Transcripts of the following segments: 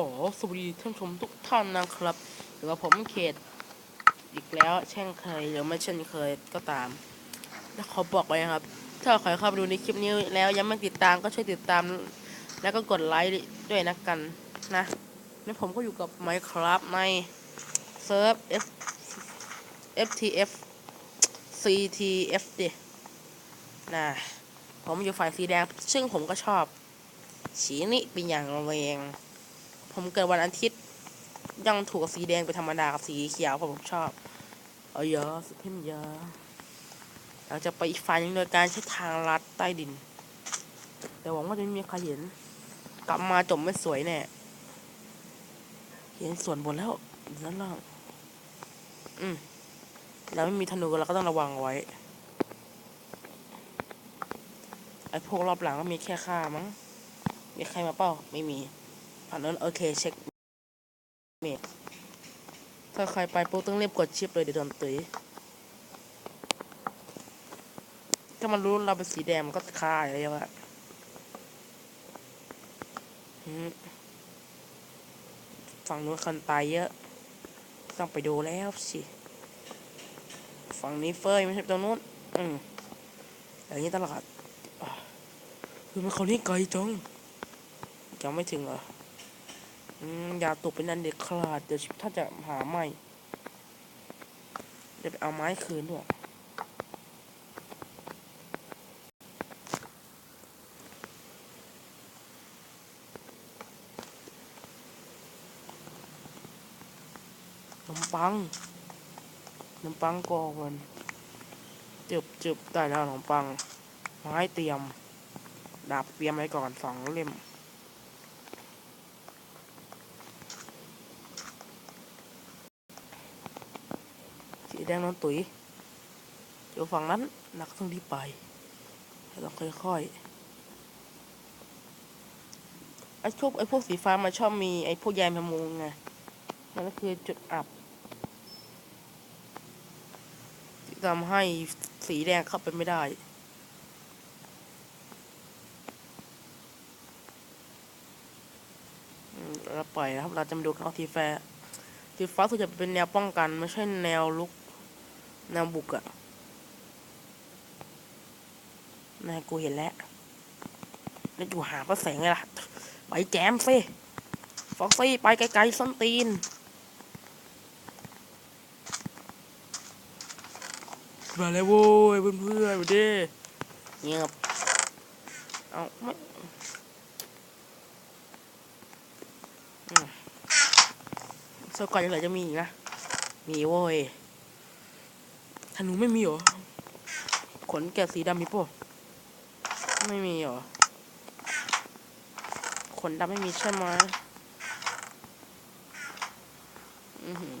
อสวัสดีท่านผู้ชมทุกท่านนะครับหรือว่าผมเขตอีกแล้วเช่นเคยหรือไม่เช่นเคยก็ตามแล้วขอบอกไว้นะครับ ถ้าใครเข้าไปดูในคลิปนี้แล้วยังไม่ติดตามก็ช่วยติดตาม แล้วก็กดไลค์ด้วยนะกันนะแล้วผมก็อยู่กับ Minecraft ในเซิร์ฟ F FTF CTF ดินะผมอยู่ฝ่ายสีแดง ซึ่งผมก็ชอบ สีนี้เป็นอย่างแรง ผมเกิดวันอาทิตย์ ยังถูกกับสีแดงเป็นธรรมดากับสีเขียวเพราะผมชอบ เอาเยอะสุดที่มเยอะเราจะไปอีกฝ่ายหนึงโดยการใช้ทางลัดใต้ดิน แต่หวังว่าจะไม่มีใครเห็น กลับมาจบไม่สวยแน่เห็นส่วนบนแล้วด้านล่างอืมแล้วไม่มีธนูเราก็ต้องระวังเอาไว้ ไอ้พวกรอบหลังก็มีแค่ค่ามั้ง มีใครมาเปล่าไม่มี ฝั่งนั้นโอเคเช็คเมทถ้าใครไปปุ๊บต้องรีบกดชิปเลยเดี๋ยวโดนตุยถ้ามันรู้เราเป็นสีแดงมันก็ฆ่าอยู่แล้วอะฝั่งนู้นคนตายเยอะ ต้องไปดูแล้วสิ ฝั่งนี้เฟยไม่ใช่ตรงนู้น อืมอย่างนี้ตลอดคือมันเขานี่ไกลจังยังไม่ถึงเหรอ อย่าตกเป็นอันเด็ดขาดเดี๋ยวถ้าจะหาไม่จะไปเอาไม้คืนด้วยขนมปังขนมปังกองมันจึบจึบได้แล้วขนมปัง ไม้เตรียม ดาบเตรียมไว้ก่อนสองเล่ม สีแด งนอนตุ๋ยเดี๋ยวฝั่งนั้นนักต้องรีบไปเราต้องค่อยๆไอ้พวกไอ้พวกสีฟ้ามันชอบมีไอ้พวกใยแมงมุมไงนั่นก็คือจุดอับที่ทำให้สีแดงเข้าไปไม่ได้เราปล่อยนะครับ เราจะมาดูกันว่าทีแฟร์ทีฟ้าส่วนใหญ่เป็นแนวป้องกัน ไม่ใช่แนวลุก แนวบุกอะนายกูเห็นแล้วแล้วอยู่หาพระแสงไงล่ะ ไปแจมซิฟ็อกซี่ไปไกลๆส้นตีนมาแล้วโว้ยเพื่อนๆมาดิเงียบเอาไม่สกอนยังเหลือจะมีอีกนะ มีโว้ย ธนูไม่มีเหรอ ขนแกะสีดำมีป่ะไม่มีเหรอ ขนดำไม่มีใช่ไหมอือหือ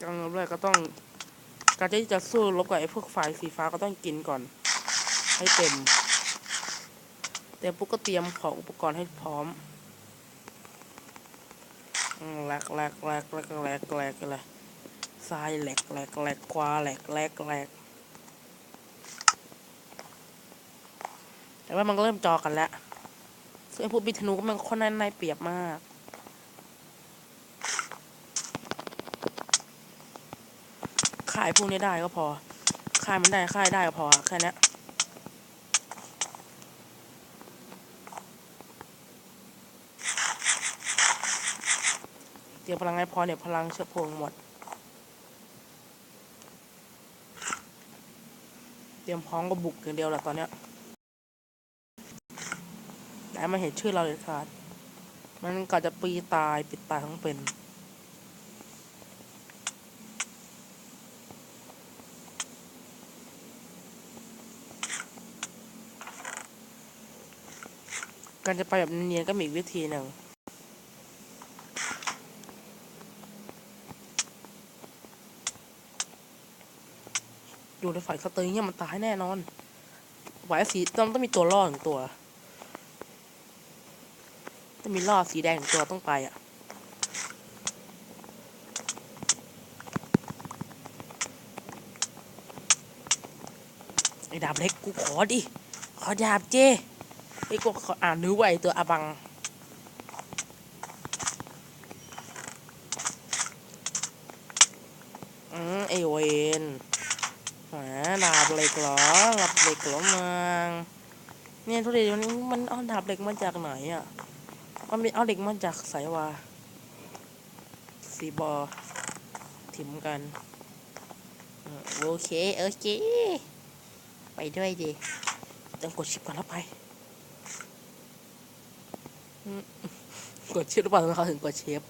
การรบแรกก็ต้อง การที่จะสู้รบกับไอ้พวกฝ่ายสีฟ้าก็ต้องกินก่อน ให้เต็ม เต็มปุ๊บก็เตรียมของอุปกรณ์ให้พร้อม แหลกแหลกแหลกแหลกแหลกแหลกอะไรทรายแหลกแหลกแหลกควาแหลกแหลกแหลกแต่ว่ามันเริ่มจอกันแล้วซึ่งไอ้พวกบิธนูก็มันค่อนข้างในเปรียบมากขายพวกนี้ได้ก็พอขายมันได้ขายได้ก็พอแค่นี้ เตรียมพลังให้พอเนี่ยพลังเชื้อเพลิงหมด เตรียมพร้อมก็บุกอย่างเดียวแหละตอนเนี้ยแต่มาเห็นชื่อเราเลยขาด มันก็จะปีตายปิดตายทั้งเป็นการจะไปแบบเนียนก็มีวิธีหนึ่ง อยู่ในฝ่ายสเตอร์เนี่ยมันตายแน่นอนฝ่ายสีต้องต้องมีตัวล่อหนึ่งตัวต้องมีล่อสีแดงหนึ่งตัวต้องไปอะไอ้ดาบเล็กกูขอดิขอดาบเจไอ้กูขออ่านนึกว่าไอ้ตัวอาบังอืมไอเวน ดาบเหล็กเหรอดาบเหล็กเหรอมังเนี่ยทุเรศมันมันเอาดาบเหล็กมาจากไหนอะมันมีเอาเหล็กมาจากไสวะสีบอถิมกันโอเคโอเคไปด้วยดิต้องกดชิปก่อนแล้วไป กดชิปหรือเปล่าทำไมเขาถึงกดชิป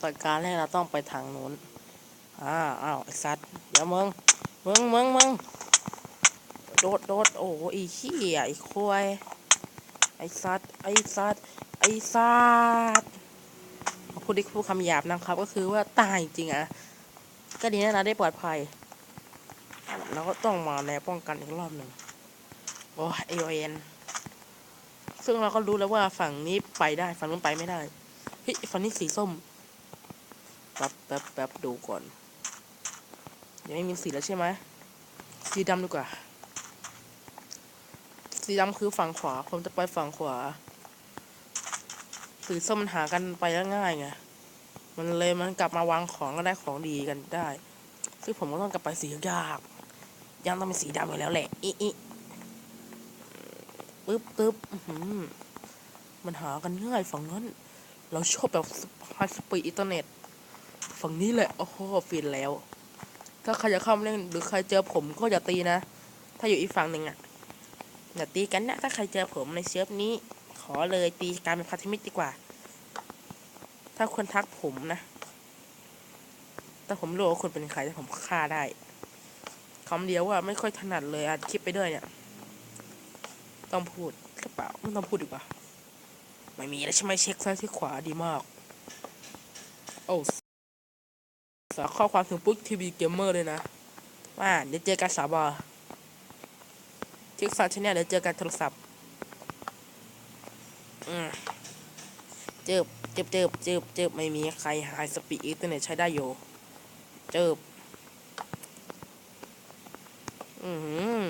ตอนการแรกเราต้องไปทางนู้นอ้าวอ้าวไอ้สัตว์เดี๋ยวมึงมึงมึงมึงโดดโดดโอ้ไอ้ขี้ไอ้ควายไอ้สัตว์ไอ้สัตว์ไอ้สัตว์พูดดิพูดคำหยาบนะครับ ก็คือว่าตายจริงอะก็ดีนะนะได้ปลอดภัยเราก็ต้องมาแนวป้องกันอีกรอบหนึ่งโอ้ไอเอ็นซึ่งเราก็รู้แล้วว่าฝั่งนี้ไปได้ ฝั่งนู้นไปไม่ได้เฮ้ยฝั่งนี้สีส้ม แป๊บแป๊บแป๊บดูก่อน ยังไม่มีสีแล้วใช่ไหมสีดำดีกว่า สีดำคือฝั่งขวา ผมจะไปฝั่งขวา สีส้มมันหากันไปง่ายไง มันเลยมันกลับมาวางของก็ได้ของดีกันได้ ซึ่งผมก็ต้องกลับไปสียากยังต้องเป็นสีดำอยู่แล้วแหละอิอิปึ๊บปึ๊บอื้อหือมันหากันง่ายฝั่งนั้น เราชอบแบบไฮสปีดอินเทอร์เน็ต ฝั่งนี้แหละ โอ้โหฟินแล้ว ถ้าใครจะเข้ามาเล่นหรือใครเจอผมก็อย่าตีนะ ถ้าอยู่อีกฝั่งหนึ่งอะอย่าตีกันนะถ้าใครเจอผมในเซิร์ฟนี้ ขอเลยตีการเป็นพันธมิตรดีกว่า ถ้าคนทักผมนะ แต่ผมรู้ว่าคนเป็นใครแต่ผมฆ่าได้คำเดียวว่าไม่ค่อยถนัดเลยอัดคลิปไปด้วยเนี่ย ต้องพูดหรือเปล่าไม่ต้องพูดดีกว่า ไม่มีแล้วใช่ไหมเช็คซ้ายที่ขวาดีมาก โอ้ สาข้อความถึงปุ๊กทีวีเกมเมอร์เลยนะ ว่าเดี๋ยวเจอกันสาบอเช็คซันชแนลเดี๋ยวเจอกันโทรศัพท์อืมเจิบเจิบเจิบเจิบเจิบไม่มีใครหายสปีดอินเทอร์เน็ตใช้ได้อยู่ เจิบอือหือ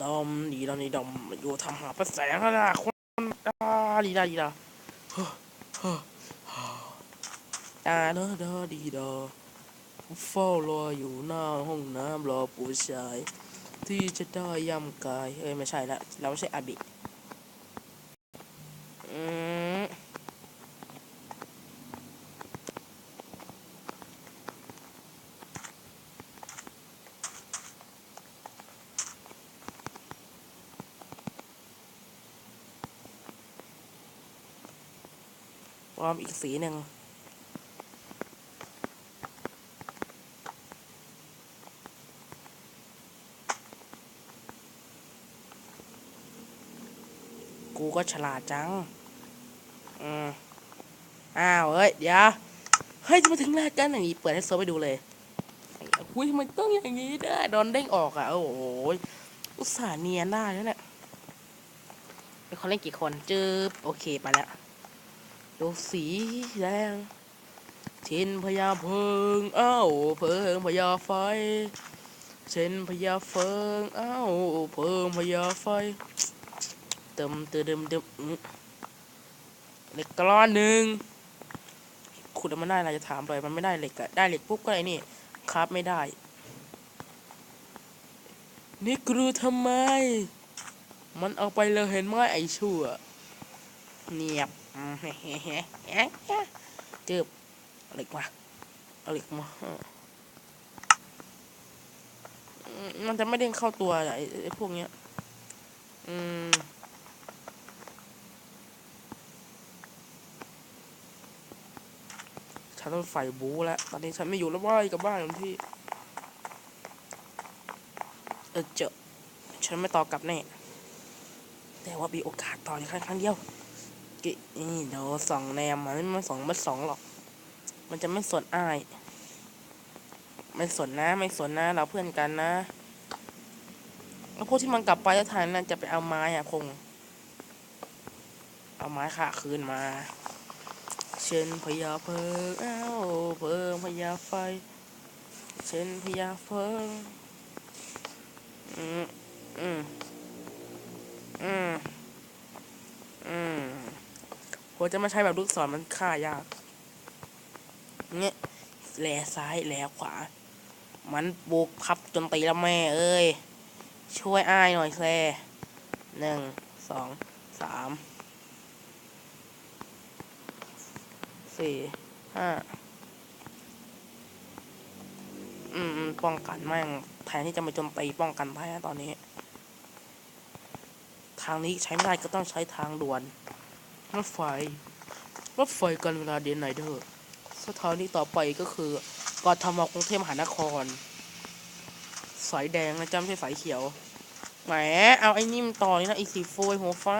ดอมดีดอมดีดอมอยู่ทำหาประแสงแล้วนะคนอ่าดีดาดีดาเฮ้อ อ่าเด้อเด้อดีดอเฝ้ารออยู่หน้าห้องน้ำรอผู้ชาย ที่จะได้ย่ำกาย เอ้ย ไม่ใช่ละ เราไม่ใช่อาบิอืมพร้อมอีกสีหนึ่ง กูก็ฉลาดจัง อืมอ้าวเฮ้ยเดี๋ยวเฮ้ยจะมาถึงรายการอย่างนี้เปิดให้เซิร์ฟไปดูเลยอุ้ยทำไมต้องอย่างนี้ได้โดนเด้งออกอะโอ้โหอุตส่าห์เนียนได้แล้วเนี่ยเป็นคนเล่นกี่คนจืบโอเคไปแล้วดูสีแดงชินพญาเพิงเอ้าเพิงพญาไฟเชินพญาเฟิงเอ้าเพิงพญาไฟเติมเติมเติมเติมเหล็กกรอนหนึ่งขุดมันได้อะไรจะถามไปมันไม่ได้เหล็กอะได้เหล็กปุ๊บก็ไอ้นี่ครับไม่ได้ นี่กรูทำไม มันเอาไปเลยเห็นไหมไอ้ชั่วเนียบอืมเจ็บเหล็กมาเหล็กมามันจะไม่เด้งเข้าตัวอะไอ้ไอ้พวกเนี้ย อืม ฉันต้องไฟบูแล้ว ตอนนี้ฉันไม่อยู่แล้วว่ายกับบ้านที่ เออเจอฉันไม่ต่อกลับแน่ แต่ว่ามีโอกาสต่ออีกครั้งครั้งเดียวกินี่เดี๋ยวสองแนมมันไม่มาสองไม่สองหรอก มันจะไม่สนอ้าย ไม่สนนะไม่สนนะเราเพื่อนกันนะ แล้วพวกที่มันกลับไปแล้วทานนั่นจะไปเอาไม้อะคง เอาไม้ขาคืนมา เช่นพญาเพิงเอ้าเพิงพญาไฟ เช่นพญาเพิงอืมอืมอืมอืมผมจะมาใช้แบบลูกศรมันฆ่ายากเงี้ยแหลซ้ายแหลขวา มันบุกพับจนตีแล้วแม่เอ้ย ช่วยอ้ายหน่อยแซ่หนึ่งสองสาม สี่ห้าอืมป้องกันแม่งแทนที่จะมาโจมตีป้องกันแพ้ตอนนี้ ทางนี้ใช้ไม่ได้ก็ต้องใช้ทางด่วนรถไฟรถไฟกันเวลาเดนไนเดอร์สถานีต่อไปก็คือกทมกรุงเทพมหานคร สายแดงนะจำใช่สายเขียวแหมเอาไอ้นิ่มต่อนี่นะไอ้สีโฟยหัวฟ้า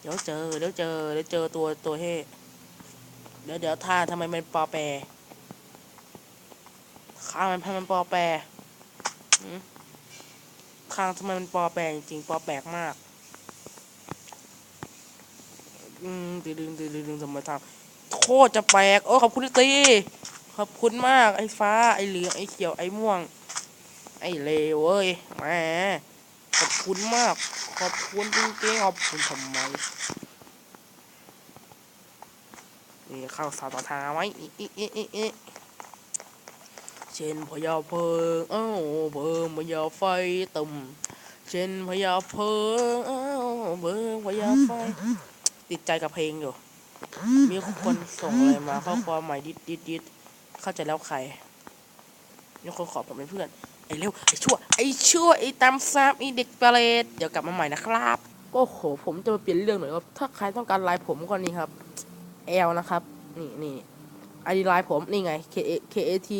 เดี๋ยวเจอเดี๋ยวเจอเดี๋ยวเจอตัวตัวเฮ เดี๋ยวเดี๋ยวท่าทำไมมันปอแปรข้างมันทำไมมันปอแปรข้างทำไมมันปอแปรจริงๆปอแปลกมากอืมดึงดึงดึงดึงทำไมทำโคตรจะแปลกโอ้ขอบคุณที่ตีขอบคุณมากไอ้ฟ้าไอ้เหลืองไอ้เขียวไอ้ม่วง ไอ้เลวเว้ยแหมขอบคุณมาก ขอบคุณจริงๆขอบคุณทำไม นี่ เข้าสาวต่อทาไว้เช่นพญาเพลิงเอ้าเพลิงพญาไฟตุ่มเช่นพญาเพลิงเอ้าเพลิงพญาไฟ ติดใจกับเพลงอยู่ มีคนส่งอะไรมาข้อความใหม่ดิดดิดดิดเข้าใจแล้วใครมีคนขอผมเป็นเพื่อนไอ้เร็วไอ้ชั่วไอ้ชั่วไอ้ตามซ้ำไอ้เด็กเปรตเดี๋ยวกลับมาใหม่นะครับโอ้โห ผมจะมาเปลี่ยนเรื่องหน่อยครับถ้าใครต้องการไลน์ผมก็นี่ครับ L นะครับ นี่นี่ไอดีไลน์ผม นี่ไง K A K A T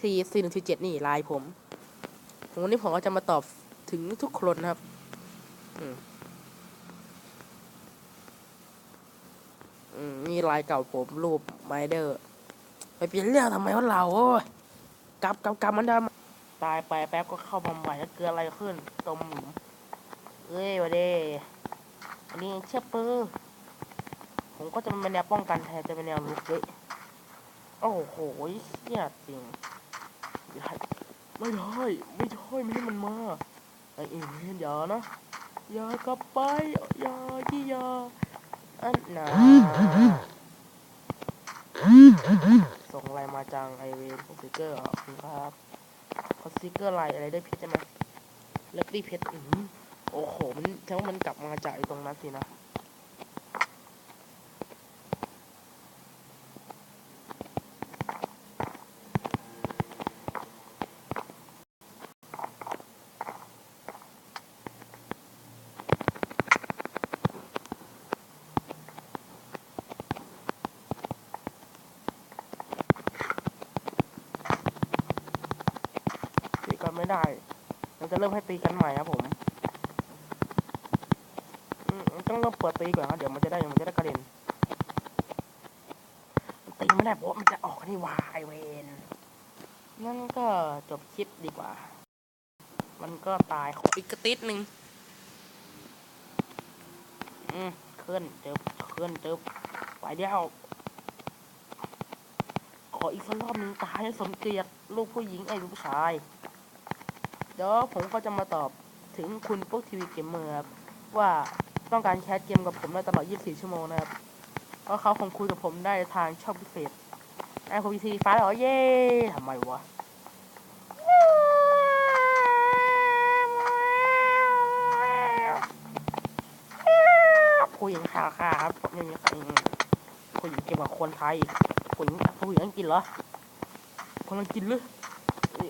T 4 1 7นี่ไลน์ผมวันนี้ผมก็จะมาตอบถึงทุกคนนะครับอืมมนี่ไลน์เก่าผมรูปไมเดอร์ ไปเปลี่ยนเรื่องทำไมวะเราโอ้ยกลับกลับกลับมันดิมตายไปแป๊บก็เข้ามาใหม่แล้วเกิดอะไรขึ้นตมหลุมเอ้ยวะเด้อันนี้เชื่อปื้อ ผมก็จะเป็นแนวป้องกันแทนจะเป็นแนวลุกเว้ยโอ้โหเหี้ยจริงอย่าไม่ได้ไม่ได้ไม่ให้มันมาไอ้เอ็นอย่านะอย่ากลับไปอย่าที่อย่าอันน่ะส่งอะไรมาจังไอเวนสติกเกอร์ขอบคุณครับขอสติกเกอร์อะไรอะไรได้เพชรใช่ไหมเล็กดี้เพชรอืมโอ้โหมันแสดงว่ามันกลับมาจากไอตรงนั้นสินะ ตีกัน ไม่ได้ เราจะเริ่มให้ตีกันใหม่ครับผมอืมต้องเริ่มเปิดตีก่อนครับเดี๋ยวมันจะได้มันจะได้กระเด็นตีไม่ได้เพราะมันจะออกนี่วายเวนนั่นก็จบคลิปดีกว่า มันก็ตายขออีกกระติดหนึ่งอืมเคลื่อนเจอเคลื่อนเจอไปเดียวขออีกสักรอบหนึ่งตายให้สมเกียรติลูกผู้หญิงไอ้ลูกผู้ชาย เดี๋ยวผมก็จะมาตอบถึงคุณพวกทีวีเกมเมอร์ครับว่าต้องการแคสเกมกับผมได้ตลอด 24 ชั่วโมงนะครับเพราะเขาคงคุยกับผมได้ทางช่องพิเศษไอ้คุณพีซีฟ้าเหรอเย้ทำไมวะผู้หญิงข่าวค่ะครับไม่มีใครผู้หญิงเก่งกว่าคนไทยผู้หญิงผู้หญิงอังกฤษเหรอคนอังกฤษหรือ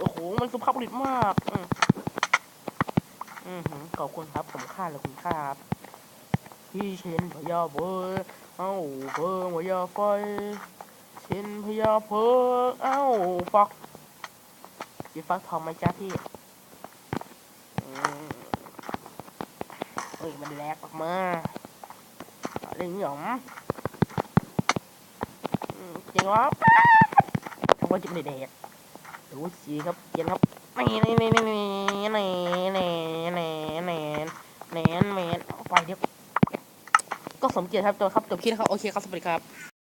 โอ้โห มันสุภาพบุรุษมาก อืมอืมหือขอบคุณครับผมค่าเลยคุณค่าครับพี่เชนพยาเบอร์เอ้าเบอร์พยาไฟเชนพยาเพอเอ้าฟักพี่ฟักทองไหมจ้าพี่อืมเฮ้ยมันแลกออกมาอะไรอย่างเงี้ยหรออืมจ๋งครับผมจะไม่ได้แดด ดูสีครับเกียนครับนี่นี่นี่นี่นี่นี่นี่นี่นี่นี่นี่ไปเดี๋ยวก็สมเกียรติครับจบครับจบคลิปนะครับโอเคครับสวัสดีครับ